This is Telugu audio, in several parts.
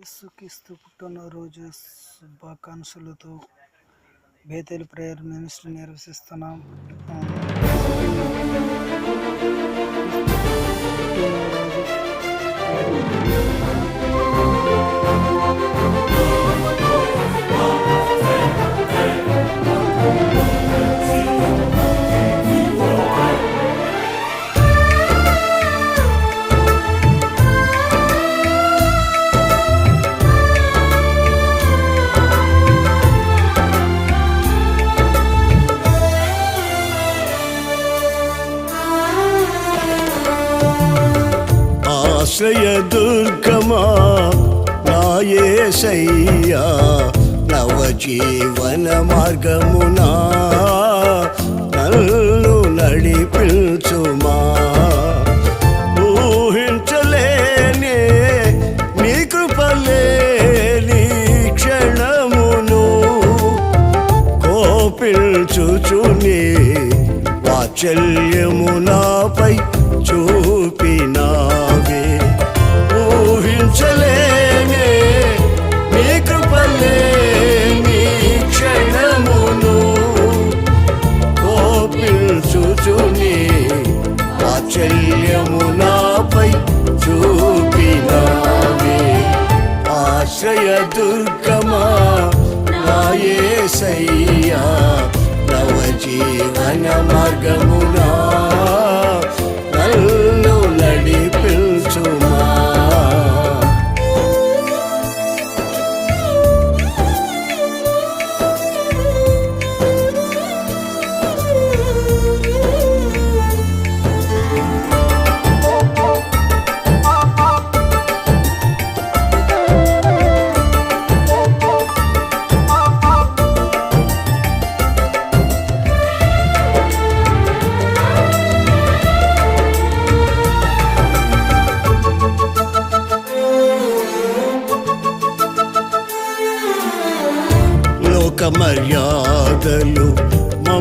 యేసుక్రీస్తు పుట్టినరోజు శుభాకాంక్షలతో బేతేలు ప్రేయర్ మినిస్టర్ నిర్వహిస్తున్నాం. పుట్టినరోజు ఆశ్రయ దుర్గమా? నాయసయ్యా నవ జీవన మార్గమునా? నన్ను నడిపించుమా? ఊహించలేనే నీ కృపలేని క్షణమును కోపించుచుని వాత్సల్యము నాపై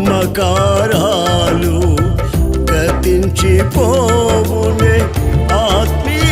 మమకారాలు గతించిపోవునే ఆత్మీయ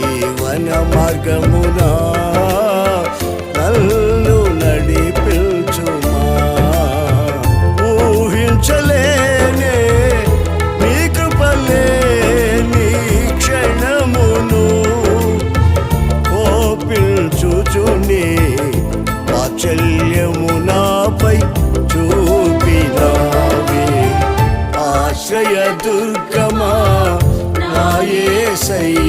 జీవన మార్గమునా నన్ను నడిపించుమా. ఊహించలేనే నీ కృపలేని క్షణమును కోపించుచుని వాత్సల్యము నాపై చూపినావే. ఆశ్రయ దుర్గమా నాయసయ్యా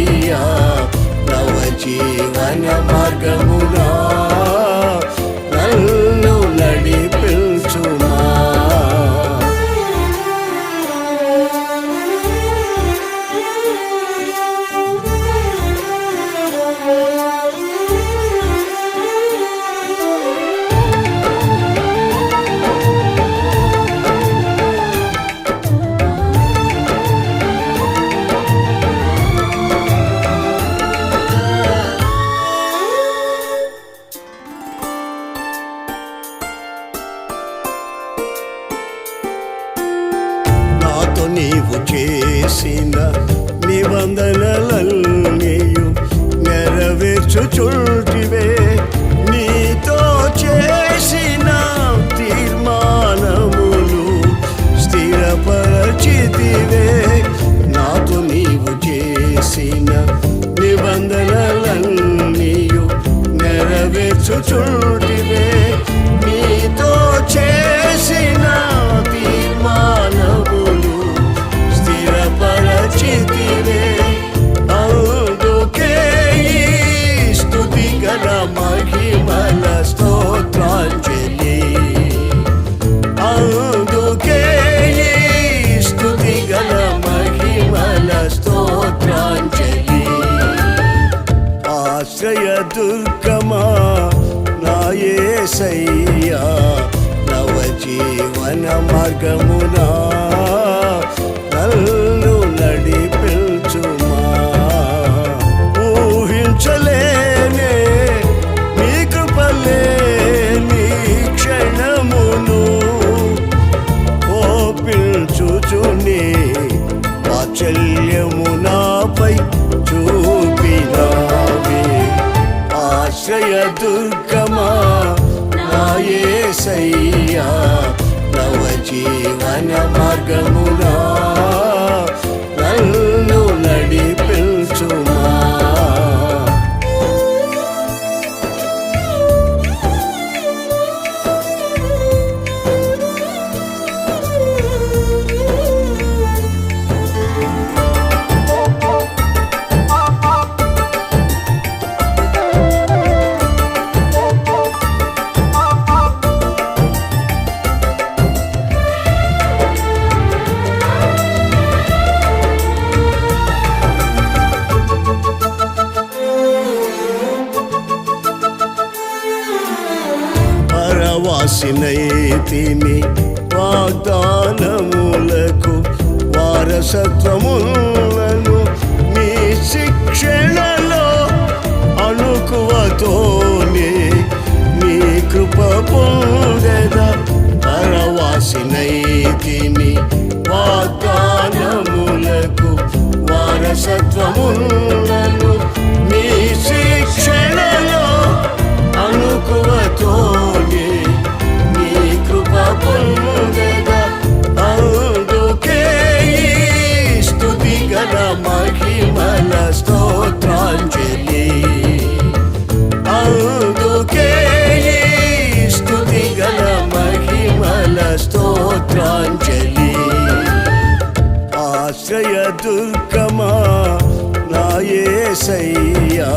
జీవన మార్గమునా నన్ను నడిపించుమా. ఊహించలేనే నీ కృపలే క్షణమును కోపించుచుని వాత్సల్యము నాపై చూపినావే. ఆశ్రయ దుర్గమా నాయే సయ్యా నవ జీవన మార్గమునా. పరవాసినైతిని వాగ్దానములకు వారసత్వములను నీ శిక్షణలో అణుకువతోనే నీ కృప పొందెద. పరవాసినైతిని వాగ్దానములకు వారసత్వములను ఆశ్రయ దుర్గమా? నాయసయ్యా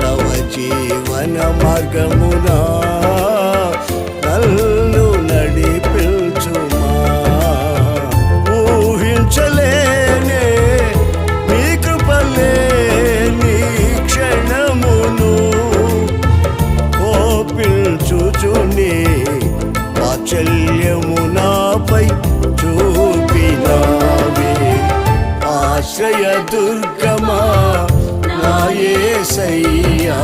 నవ జీవన మార్గమునా? నల్లు నడిపించుమా? ఊహించలేనే నీ కృపలే నీ క్షణమును కోపించుచుని వాచల్య ఆశ్రయ దుర్గమా నాయసయ్యా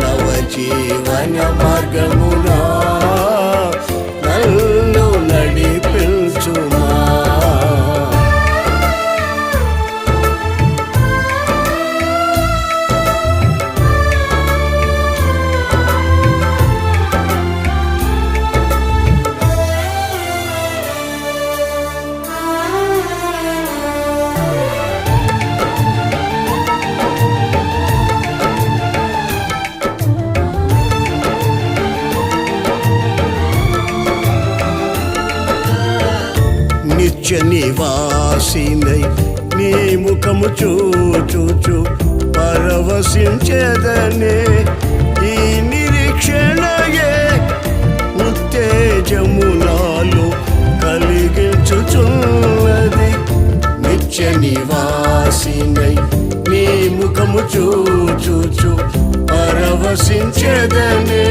నవ జీవన మార్గమునా. నివాసినై నీ ముఖము చూచూచు పరవశించదనే ఈ నిరీక్షణయే ఉత్తేజమునాలు కలిగించుచున్నది. నిత్య నివాసినై నీ ముఖము చూచూచు పరవశించదనే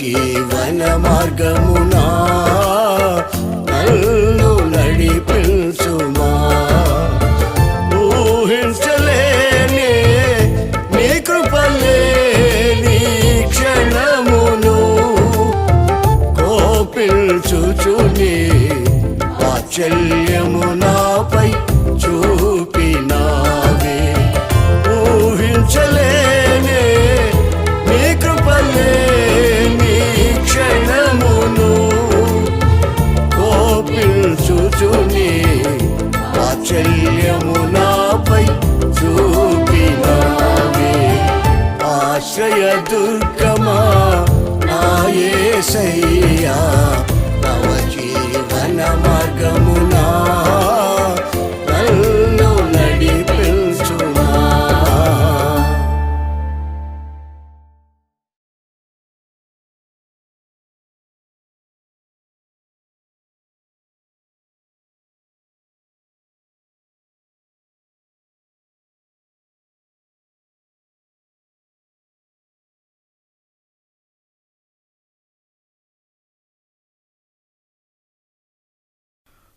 జీవన మార్గమునా. దుర్గమా? నా యేసయ్యా నవ జీవన మార్గమునా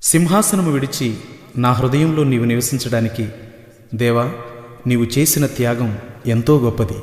సింహాసనము విడిచి నా హృదయంలో నీవు నివసించడానికి దేవా నీవు చేసిన త్యాగం ఎంతో గొప్పది.